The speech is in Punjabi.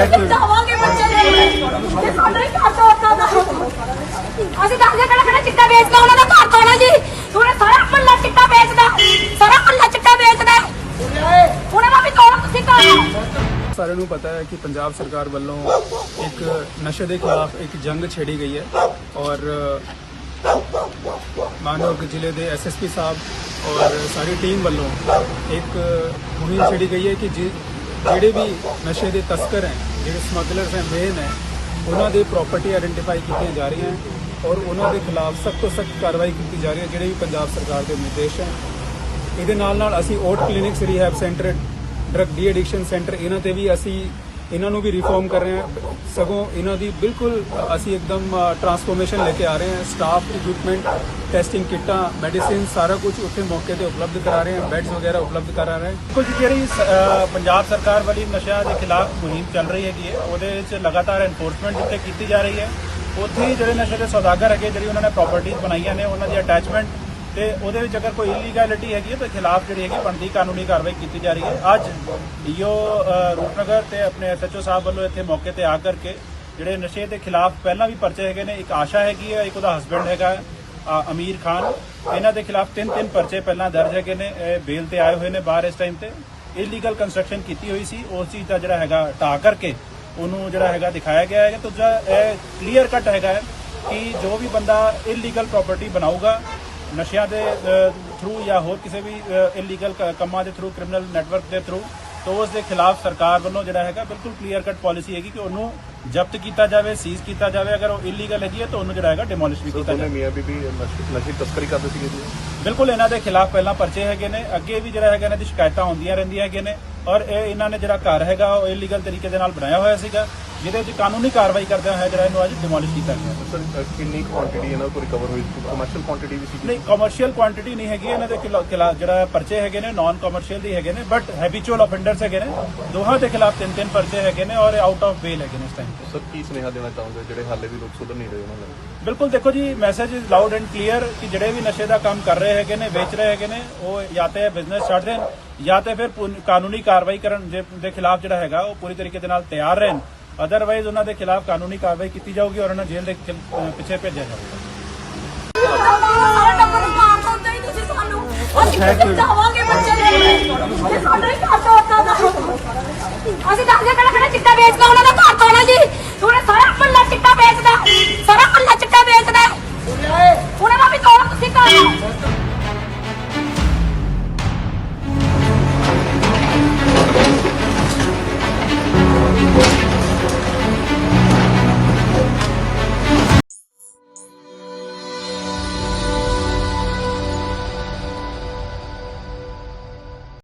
ਜਾਵਾਂਗੇ ਬੱਚੇ ਦੇ ਤੇ ਸਾਡਾ ਹੀ ਘਰ ਤੋਂ ਉੱਤਾ ਦਾ ਅਸੀਂ ਦੱਸ ਦੇ ਕਿਹੜਾ ਚਿੱਟਾ ਵੇਚਦਾ ਉਹਨਾਂ ਦਾ ਘਰ ਤੋਂ ਨਾ ਜੀ। ਉਹਨੇ ਸਾਰਾ ਪੱਲਾ ਚਿੱਟਾ ਵੇਚਦਾ ਸਾਰਾ ਪੱਲਾ ਚਿੱਟਾ ਵੇਚਦਾ। ਉਹਨੇ ਮਾਪੀ ਕੋਲ ਤੁਸੀਂ ਕਰ ਸਾਰਿਆਂ ਨੂੰ ਪਤਾ ਹੈ ਕਿ ਪੰਜਾਬ ਸਰਕਾਰ ਵੱਲੋਂ ਇੱਕ ਨਸ਼ੇ ਦੇ ਖਿਲਾਫ ਇੱਕ ਜੰਗ ਛੇੜੀ ਗਈ ਹੈ ਔਰ ਮਾਨਵ ਜ਼ਿਲ੍ਹੇ ਦੇ ਐਸਐਸਪੀ ਸਾਹਿਬ ਔਰ ਸਾਰੀ ਟੀਮ ਵੱਲੋਂ ਇੱਕ ਮੁਹਿੰਮ ਛੇੜੀ ਗਈ ਹੈ ਕਿ ਜਿ- ਜਿਹੜੇ ਵੀ ਨਸ਼ੇ ਦੇ ਤਸਕਰ ਹੈ ਜਿਹੜੇ ਸਮਗਲਰਸ ਹੈ ਮੇਨ ਹੈ, ਉਹਨਾਂ ਦੀ ਪ੍ਰਾਪਰਟੀ ਆਇਡੈਂਟੀਫਾਈ ਕੀਤੀਆਂ ਜਾ ਰਹੀਆਂ ਔਰ ਉਹਨਾਂ ਦੇ ਖਿਲਾਫ ਸਖਤ ਤੋਂ ਸਖਤ ਕਾਰਵਾਈ ਕੀਤੀ ਜਾ ਰਹੀ ਹੈ, ਜਿਹੜੇ ਵੀ ਪੰਜਾਬ ਸਰਕਾਰ ਦੇ ਨਿਰਦੇਸ਼ ਹੈ। ਇਹਦੇ ਨਾਲ ਨਾਲ ਅਸੀਂ OOAT clinics rehab centre drug de addiction centre ਇਹਨਾਂ ਤੇ ਵੀ ਅਸੀਂ ਇਹਨਾਂ ਨੂੰ ਵੀ ਰਿਫਾਰਮ ਕਰ ਰਹੇ ਹਾਂ। ਸਗੋਂ ਇਹਨਾਂ ਦੀ ਬਿਲਕੁਲ ਅਸੀਂ ਇੱਕਦਮ ਟਰਾਂਸਫੋਰਮੇਸ਼ਨ ਲੈ ਕੇ ਆ ਰਹੇ ਹਾਂ। ਸਟਾਫ ਇਕਵਿਪਮੈਂਟ ਟੈਸਟਿੰਗ ਕਿੱਟਾਂ ਮੈਡੀਸਿਨ ਸਾਰਾ ਕੁਝ ਉੱਥੇ ਮੌਕੇ ਤੇ ਉਪਲਬਧ ਕਰਾ ਰਹੇ ਹਾਂ। ਬੈੱਡਸ ਵਗੈਰਾ ਉਪਲਬਧ ਕਰਾ ਰਹੇ ਹਾਂ। ਕੁਝ ਜਿਹੜੀ ਪੰਜਾਬ ਸਰਕਾਰ ਵਾਲੀ ਨਸ਼ਿਆਂ ਦੇ ਖਿਲਾਫ ਮੁਹਿੰਮ ਚੱਲ ਰਹੀ ਹੈਗੀ ਹੈ, ਉਹਦੇ ਵਿੱਚ ਲਗਾਤਾਰ ਐਨਫੋਰਸਮੈਂਟ ਜਿੱਥੇ ਕੀਤੀ ਜਾ ਰਹੀ ਹੈ, ਉੱਥੇ ਹੀ ਜਿਹੜੇ ਨਸ਼ੇ ਦੇ ਸੌਦਾਗਰ ਹੈਗੇ, ਜਿਹੜੀ ਉਹਨਾਂ ਨੇ ਪ੍ਰਾਪਰਟੀਆਂ ਬਣਾਈਆਂ ਨੇ, ਉਹਨਾਂ ਦੀ ਅਟੈਚਮੈਂਟ ਤੇ ਉਹਦੇ ਵਿੱਚ ਅਗਰ ਕੋਈ ਇਲੀਗੈਲਿਟੀ ਹੈਗੀ ਹੈ, ਤਾਂ ਖਿਲਾਫ ਜਿਹੜੀ ਹੈਗੀ ਬਣਦੀ ਕਾਨੂੰਨੀ ਕਾਰਵਾਈ ਕੀਤੀ ਜਾ ਰਹੀ ਹੈ। ਅੱਜ ਡੀਓ ਰੂਪਨਗਰ ਤੇ ਆਪਣੇ ਐਸਐਚਓ ਸਾਹਿਬ ਵੱਲੋਂ ਇੱਥੇ ਮੌਕੇ ਤੇ ਆ ਕਰਕੇ ਜਿਹੜੇ ਨਸ਼ੇ ਦੇ ਖਿਲਾਫ ਪਹਿਲਾਂ ਵੀ ਪਰਚੇ ਹੈਗੇ ਨੇ, ਇੱਕ ਆਸ਼ਾ ਹੈਗੀ ਹੈ, ਇੱਕ ਉਹਦਾ ਹਸਬੰਡ ਹੈਗਾ ਅਮੀਰ ਖਾਨ। ਇਹਨਾਂ ਦੇ ਖਿਲਾਫ ਤਿੰਨ ਤਿੰਨ ਪਰਚੇ ਪਹਿਲਾਂ ਦਰਜ ਹੈਗੇ ਨੇ, ਇਹ ਬੇਲ ਤੇ ਆਏ ਹੋਏ ਨੇ ਬਾਹਰ ਇਸ ਟਾਈਮ ਤੇ। ਇਲੀਗਲ ਕੰਸਟਰਕਸ਼ਨ ਕੀਤੀ ਹੋਈ ਸੀ, ਉਸ ਚੀਜ਼ ਦਾ ਜਿਹੜਾ ਹੈਗਾ ਢਾ ਕਰਕੇ ਉਹਨੂੰ ਜਿਹੜਾ ਹੈਗਾ ਦਿਖਾਇਆ ਗਿਆ ਹੈ। ਕਿ ਦੂਜਾ, ਇਹ ਕਲੀਅਰ ਕੱਟ ਹੈਗਾ ਹੈ ਕਿ ਜੋ ਵੀ ਬੰਦਾ ਇਲੀਗਲ ਪ੍ਰਾਪਰਟੀ ਬਣਾਊਗਾ ਨਸ਼ਿਆਂ ਦੇ ਥਰੂ ਜਾਂ ਹੋਰ ਕਿਸੇ ਵੀ ਇਲੀਗਲ ਕੰਮਾਂ ਦੇ ਥਰੂ ਕ੍ਰਿਮੀਨਲ ਨੈਟਵਰਕ ਦੇ ਥਰੂ ਤਾਂ ਉਸ ਦੇ ਖਿਲਾਫ ਸਰਕਾਰ ਵੱਲੋਂ ਜਿਹੜਾ ਹੈਗਾ ਬਿਲਕੁਲ ਕਲੀਅਰ ਕੱਟ ਪਾਲਿਸੀ ਹੈਗੀ ਕਿ ਉਹਨੂੰ ਜ਼ਬਤ ਕੀਤਾ ਜਾਵੇ ਸੀਜ਼ ਕੀਤਾ ਜਾਵੇ ਅਗਰ ਉਹ ਇਲੀਗਲ ਹੈਗੀ ਹੈ ਤਾਂ ਉਹਨੂੰ ਜਿਹੜਾ ਹੈਗਾ ਡਿਮੋਲਿਸ਼ ਵੀ ਕੀਤਾ ਜਾਵੇ। ਮੀਆਂ ਬੀਬੀ ਨਸ਼ੇ ਤਸਕਰੀ ਕਰਦੇ ਸੀਗੇ ਜੀ? ਬਿਲਕੁਲ ਇਹਨਾਂ ਦੇ ਖਿਲਾਫ ਪਹਿਲਾਂ ਪਰਚੇ ਹੈਗੇ ਨੇ ਅੱਗੇ ਵੀ ਜਿਹੜਾ ਹੈਗਾ ਇਹਨਾਂ ਦੀ ਸ਼ਿਕਾਇਤਾਂ ਹੁੰਦੀਆਂ ਰਹਿੰਦੀਆਂ ਹੈਗੇ ਨੇ ਔਰ ਇਹ ਇਹਨਾਂ ਨੇ ਜਿਹੜਾ ਘਰ ਹੈਗਾ ਉਹ ਇਲੀਗਲ ਤਰੀਕੇ ਦੇ ਨਾਲ ਬਣਾਇਆ ਹੋਇਆ ਸੀਗਾ। ਜਿਹਦੇ ਵਿੱਚ ਕਾਨੂੰਨੀ ਕਾਰਵਾਈ ਕਰਦੇ ਹੋਏ ਜਿਹੜਾ ਇਹਨੂੰ ਅੱਜ ਡਿਮੋਲਿਸ਼ ਕੀਤਾ ਗਿਆ। ਸਰ ਕਿੰਨੀ ਕੁਆਂਟੀਟੀ ਇਹਨਾਂ ਕੋਲ ਰਿਕਵਰ ਹੋਈ? ਕਮਰਸ਼ੀਅਲ ਕੁਆਂਟੀਟੀ ਵੀ ਸੀ ਨਹੀਂ ਕਮਰਸ਼ੀਅਲ ਕੁਆਂਟੀਟੀ ਨਹੀਂ ਹੈਗੀ ਇਹਨਾਂ ਦੇ ਖਿਲਾ- ਖਿਲਾਫ ਜਿਹੜਾ ਪਰਚੇ ਹੈਗੇ ਨੇ ਨਾਨ ਕਮਰਸ਼ੀਅਲ ਦੀ ਹੈਗੇ ਨੇ ਬਟ ਹੈਬਿਚੁਅਲ ਆਫੈਂਡਰਸ ਹੈਗੇ ਨੇ। ਦੋਹਾਂ ਦੇ ਖਿਲਾਫ ਤਿੰਨ ਤਿੰਨ ਪਰਚੇ ਹੈਗੇ ਨੇ ਔਰ ਆਊਟ ਆਫ ਬੇਲ ਹੈਗੇ ਨੇ ਇਸ ਟਾਈਮ ਸਰ ਕੀ ਸੁਨੇਹਾ ਦੇਣਾ ਚਾਹੋਗੇ? ਜਿਹੜੇ ਹਾਲੇ ਵੀ ਲੋਕ ਸੁਧਰ ਨਹੀਂ ਰਹੇ ਉਹਨਾਂ ਨੂੰ ਬਿਲਕੁਲ ਦੇਖੋ ਜੀ message is loud and clear ਕਿ ਜਿਹੜੇ ਵੀ ਨਸ਼ੇ ਦਾ ਕੰਮ ਕਰ ਰਹੇ ਹੈਗੇ ਨੇ ਵੇਚ ਰਹੇ ਹੈਗੇ ਨੇ ਉਹ ਜਾਂ ਤੇ ਬਿਜ਼ਨਸ ਛੱਡ ਦੇਣ ਜਾਂ ਤੇ ਫਿਰ ਕਾਨੂੰਨੀ ਕਾਰਵਾਈ ਕਰਨ ਦੇ ਖਿਲਾਫ ਜਿਹੜਾ ਹੈਗਾ ਉਹ ਪੂਰੀ ਤਰੀਕੇ ਦੇ ਨਾਲ ਤਿਆਰ ਰਹਿਣ। ਅਦਰਵਾਈਜ਼ ਉਹਨਾਂ ਦੇ ਖਿਲਾਫ ਕਾਨੂੰਨੀ ਕਾਰਵਾਈ ਕੀਤੀ ਜਾਊਗੀ ਔਰ ਉਹਨਾਂ ਜੇਲ੍ਹ ਦੇ ਪਿੱਛੇ ਭੇਜਿਆ ਜਾਊਗਾ। ਅਸੀਂ ਜਾਵਾਂਗੇ ਬੱਚੇ ਦੇ ਸਾਡੇ ਘਰ ਤੋਂ ਉਹਨਾਂ ਦਾ। ਅਸੀਂ ਦੱਸਦੇ ਪਹਿਲਾਂ ਕਿਹੜਾ ਚਿੱਟਾ ਵੇਚਦਾ ਉਹਨਾਂ ਦਾ ਘਰ ਤੋਂ ਨਾ ਜੀ। ਉਹਨੇ ਸਾਰਾ ਮੱਲਾ ਚਿੱਟਾ ਵੇਚਦਾ ਸਾਰਾ ਮੱਲਾ ਚਿੱਟਾ ਵੇਚਦਾ। ਉਹਨੇ ਮਾਪੀ ਤੋੜ ਤੁਸੀਂ ਘਰ